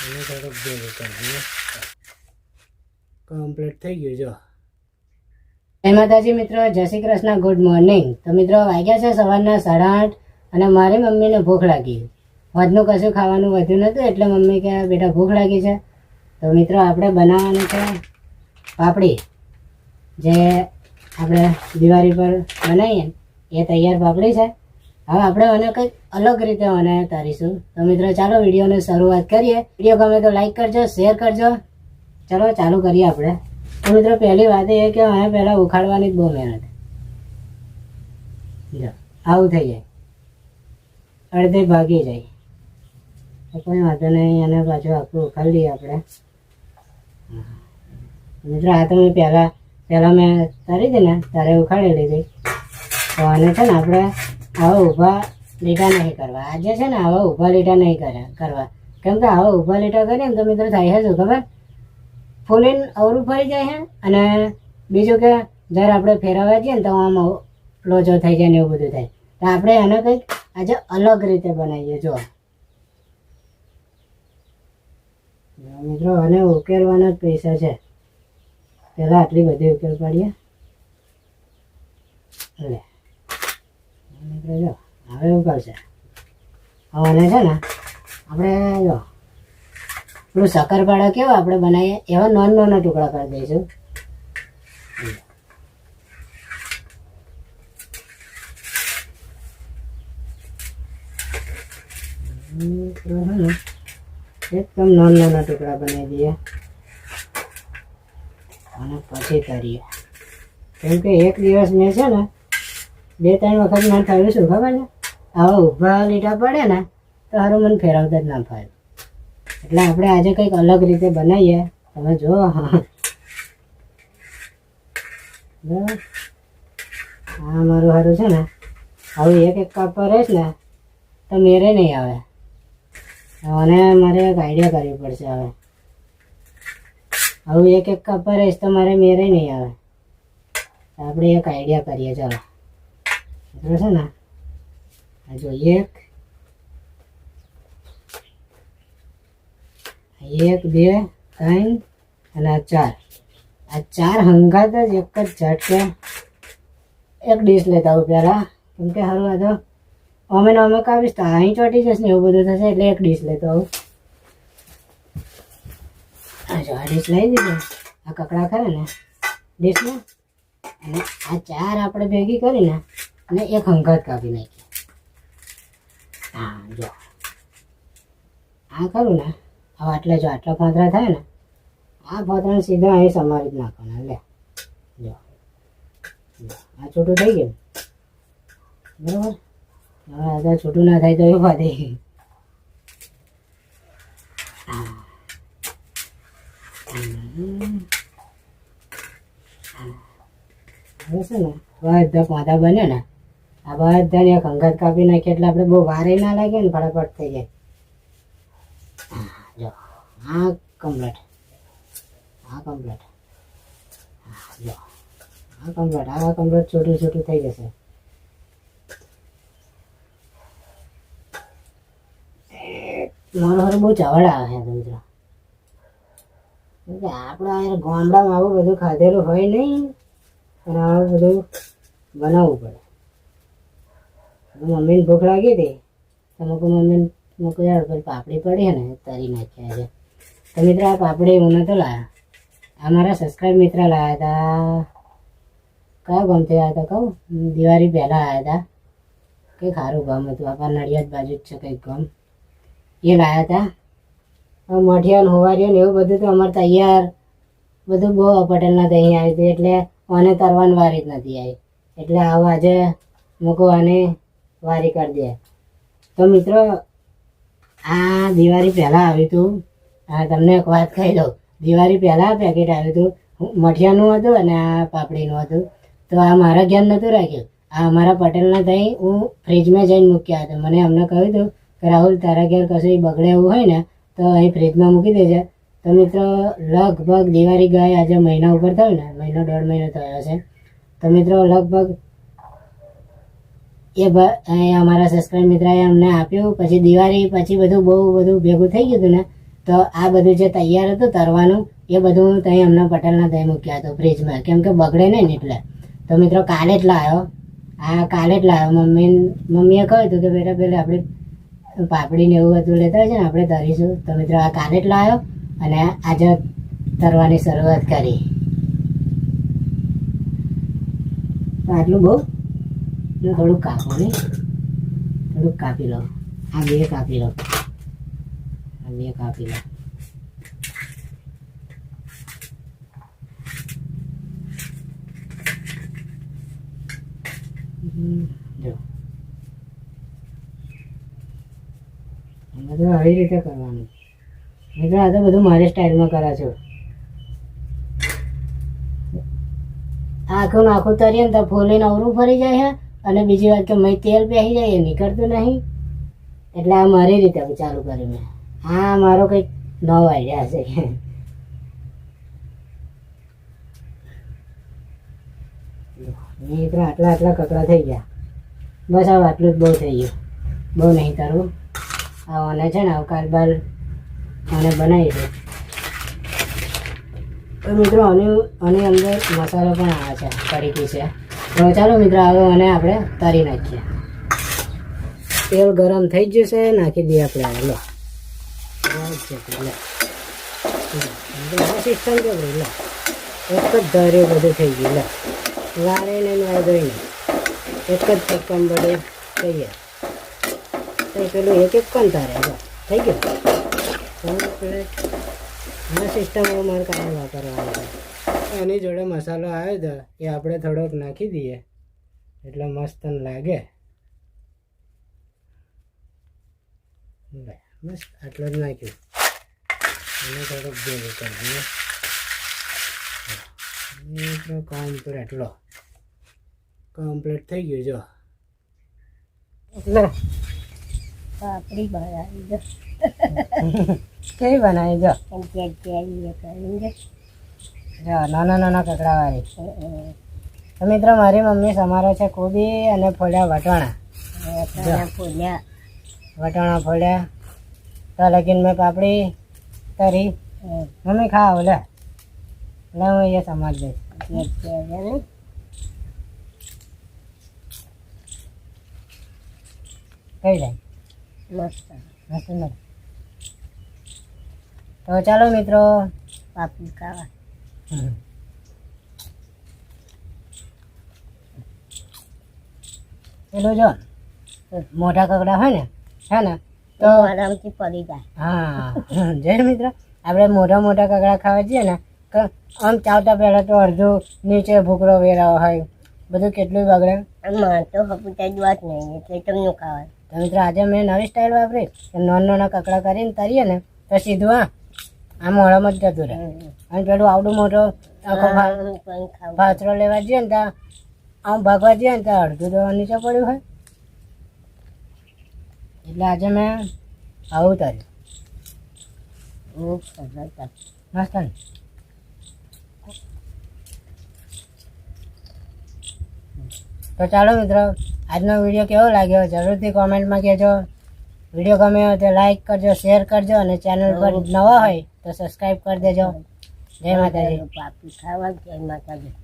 એને થોડોક ભેગું કરી દઈએ કમ્પ્લીટ થઈ ગયું, જો. જય માતાજી મિત્રો, જય શ્રી કૃષ્ણ ગુડ મોર્નિંગ તો મિત્રો વાગ્યા છે સવારના સાડા આઠ અને મારી મમ્મીને ભૂખ લાગી. વધનું કશું ખાવાનું વધ્યું નહોતું એટલે મમ્મી કે, બેટા, ભૂખ લાગી છે. તો મિત્રો, આપણે બનાવવાનું છે પાપડી. જે આપણે દિવાળી પર બનાવીએ, એ તૈયાર પાપડી છે. હવે આપણે આને કંઈક અલગ રીતે મને તારીશું તો મિત્રો, ચાલો વિડીયોની શરૂઆત કરીએ. વીડિયો ગમે તો લાઈક કરજો શેર કરજો. ચાલો, ચાલુ કરીએ આપણે. તો મિત્રો, પહેલી વાત એ કે મને પહેલાં ઉખાડવાની જ બહુ મહેનત. આવું થઈ જાય. અડધે ભાગી જાય. કોઈ વાંધો નહીં અને પાછું આખું ઉખાડી દઈએ આપણે. મિત્રો, આ તો મેં પહેલાં પહેલાં મેં તારી હતી ને તારે ઉખાડી લીધી. તો આને છે ને આપણે આવા ઊભા લીટા નહીં કરવા. આજે છે ને આવા ઊભા લીટા નહીં કરે કરવા. કેમ કે આવા ઊભા લીટા કરીએ એમ તો મિત્રો થાય શું ખબર? ફૂલીને અવરું ફરી જાય છે અને બીજું કે જ્યારે આપણે ફેરવવા જઈએ ને તો આમ લોચો થઈ જાય ને એવું બધું થાય. તો આપણે એને કંઈક આજે અલગ રીતે બનાવીએ જો મિત્રો આને ઉકેલવાના જ પૈસા છે. પહેલાં આટલી બધી ઉકેલ પાડીએ. લે. જો, હવે એવું કરશે? હવે છે ને, આપણે જો, પેલું શક્કરપાડા કેવો આપણે બનાવીએ? એવા નોન નાના ટુકડા કરી દઈશું. એકદમ નાના નાના ટુકડા બનાવી દઈએ. અને પછી કરીએ. કેમ કે એક દિવસ મેં છે ને બે ત્રણ વખત મને થયું શું ખબર છે? આવા ઊભા લીટા પડે ને, તો સારું મને ફેરવતા જ ના ફાય એટલે આપણે આજે કંઈક અલગ રીતે બનાવીએ. તમે જો આ મારું સારું છે ને. આવું એક એક કપ પર રહીશ ને, તો મેરે નહીં આવે. અને મારે એક આઈડિયા કરવી પડશે હવે. આવું એક એક કપ પર રહીશ તો મારે મેરે નહીં આવે. આપણે એક આઈડિયા કરીએ, ચાલો. બરાબર છે ને આ જો એક એક બે ત્રણ અને આ ચાર આ ચાર હંગાત જ એક જ ઝટકે એક ડીશ લેતા આવું પહેલાં કેમ કે સારું આ તો અમે ને અમે કાપીશ તો અહીં ચોટી જશે ને એવું બધું થશે એટલે એક ડીશ લેતો આવું આ જો આ ડીશ લઈ દીધો આ કકડા ખરે ને ડીશને અને આ ચાર આપણે ભેગી કરીને અને એક હંગાત કાપી નાખી. હા, જો. આ કરું ને હવે આટલે જો આટલા પાંદરા થાય ને, આ પાંદરાને સીધા અહીં સમારી જ નાખવાના, લે. જો. આ છૂટું થઈ ગયું. બરાબર? હવે આ છૂટું ના થાય તો એ પાડી હવે છે ને બધા પાંદા બને ને આ બધાને એક કાપી નાખીએ એટલે આપણે બહુ વારે ના લાગે ને ફટાફટ થઈ જાય. જો, આ કમ્પ્લેટ આ કમ્પ્લેટ જો, આ કમ્પ્લેટ આ કમ્પ્લેટ છોટું છોટું થઈ જશે. મારો હારું બહુ ચવડ આવે છે આપણે અહીંયા ગામડામાં આવું બધું ખાધેલું હોય નહીં અને આવું બધું બનાવવું પડે. મમ્મીને ભૂખ લાગી હતી. તો મૂકું મમ્મીને મૂકું યાર પેલી પાપડી પડી ને, તરી નાખ્યા છે તો મિત્ર, આ પાપડી હું નતો લાયા આ મારા સબસ્ક્રાઈબ મિત્ર લાયા હતા. કયા ગામથી આવ્યા હતા કહું? દિવાળી પહેલાં આવ્યા હતા. કંઈક સારું ગામ હતું. આપણા નડિયાદ બાજુ જ છે કંઈક ગામ. એ લાયા હતા. હવે મઠિયા ને હોવારીઓ ને એવું બધું તો અમારે તૈયાર બધું બહુ પટેલના ત્યાં આવી હતું. એટલે મને તરવાની વારી જ નથી આવી. એટલે આવું આજે મૂકો આને વારી કરી દે. તો મિત્રો, આ દિવાળી પહેલાં આવ્યું હતું આ તમને એક વાત કહી દઉં. દિવાળી પહેલાં પેકેટ આવ્યું હતું મઠિયાનું હતું અને આ પાપડીનું હતું. તો આ મારા ધ્યાન નહોતું રાખ્યું. આ અમારા પટેલના ત્યાં હું ફ્રીજમાં જઈને મૂક્યા હતા. મને અમને કહ્યું હતું કે, રાહુલ, તારા ઘેર કશું બગડે એવું હોય ને, તો અહીં ફ્રીજમાં મૂકી દેજે. તો મિત્રો, લગભગ દિવાળી ગઈ આજે મહિના ઉપર થયો ને, મહિનો, દોઢ મહિનો થયો છે તો મિત્રો, લગભગ એ અમારા સબસ્ક્રાઈબ મિત્રએ અમને આપ્યું, પછી દિવાળી, પછી બધું બહુ બધું ભેગું થઈ ગયું હતું ને, તો આ બધું જે તૈયાર હતું, તરવાનું, એ બધું હું ત્યાં અમને પટેલના ત્યાં મૂક્યા હતો ફ્રીજમાં, કેમ કે બગડે નહીં એટલે. તો મિત્રો કાલે જ લાવ્યો આ કાલે જ લાવ્યો મમ્મી મમ્મીએ કહ્યું હતું કે, બેટા, પેલા આપણે પાપડી ને એવું બધું લેતા હોય છે ને આપણે તરીશું. તો મિત્રો આ કાલે જ લાવ્યો અને આજે તરવાની શરૂઆત કરી. આટલું બહુ? ને થોડુંક કાપો ને થોડુંક કાપી લો. આ બે કાપી લો. આ બે કાપી લો. જો. બધું આવી રીતે કરવાનું. મિત્રો, આ તો બધું મારી સ્ટાઇલમાં કરા છો. આખું નાખું આખું તરીએ ને તો ફૂલીને અવરું ફરી જાય છે અને બીજી વાત કે મેં તેલ બેસી જાય એ નીકળતું નહીં. એટલે આ મારી રીતે ચાલુ કર્યું મેં. આ મારો કંઈક નવો આઈડિયા છે. મિત્રો, આટલા આટલા કકડા થઈ ગયા. બસ હવે આટલું જ બહુ થઈ ગયું. બહુ નહીં કરવું આ અને છે ને અવકાશ બાર મને બનાવી છે તો મિત્રો, આની આની અંદર મસાલો પણ આવે છે, તરીકે છે. તો ચાલો મિત્ર, હવે અને આપણે તારી નાખીએ. તેલ ગરમ થઈ ગયું જશે નાખી દઈએ આપણે હવે, લો. છે સિસ્ટમ ભાઈ લો એક જ ધારે બધું થઈ ગયું, લે. વાળે ને ના ગઈ એક જ ચક્કમ બધે થઈ ગયા. તો પેલું એક એક કોણ તારે લો. થઈ ગયું? આ સિસ્ટમ હવે મારે કાંઈ વાપરવાનું છે. એની જોડે મસાલો આવ્યો હતો એ આપણે થોડોક નાખી દઈએ. એટલે મસ્ત લાગે. બસ આટલો જ નાખ્યું. એને થોડુંક ભેગું કરી દઈએ. એટલો કમ્પ્લીટ થઈ ગયું જો. એટલે પાપડી બનાવી દો. કેવી બનાવી જો નાના નાના કકડાવાળી. તો મિત્રો મારી મમ્મી સમારે છે કોબી અને ફોડ્યા વટાણા. વટાણા ફોલ્યા વટાણા ફોડ્યા તો લગીન મેં પાપડી તરી. મમ્મી ખાવ લે. લે હું એ સમાજ દઈશ કઈ જાય મસ્ત મસ્ત. તો ચાલો મિત્રો. પાપડી ખાવા. પેલું જો. મોટા કકડા હોય ને હે ને તો આરામથી પડી જાય. હા. જય મિત્ર. આપણે મોટા મોટા કકડા ખાવા જઈએ ને આમ ચાવતા પહેલાં તો અડધું નીચે ભૂકરો વેરાવો હોય. બધું કેટલું બગડે. મારે તો હપુતા જ વાત નહીં એટલે તમને ખાવા તો મિત્ર આજે મેં નવી સ્ટાઇલ વાપરી. નોન નાના નાના કકડા કરીને તરીએ ને તો સીધું આ. આ મોડામાં જ જતું રહે. અને પેલું આવડું મોટો આખો ભાતરો લેવા જઈએ ને ત્યાં આમ ભાગવા જઈએ ને ત્યાં અડધું તો નીચે પડ્યું હોય. એટલે આજે મેં આવું તારી મસ્ત ને તો. ચાલો મિત્રો આજનો વીડિયો કેવો લાગ્યો? જરૂરથી કોમેન્ટમાં કહેજો. વીડિયો ગમે હોય તો લાઈક કરજો શેર કરજો અને ચેનલ પર નવા હોય તો સબસ્ક્રાઈબ કરી દેજો. જય માતાજી. પાપડી ખાવા જય માતાજી.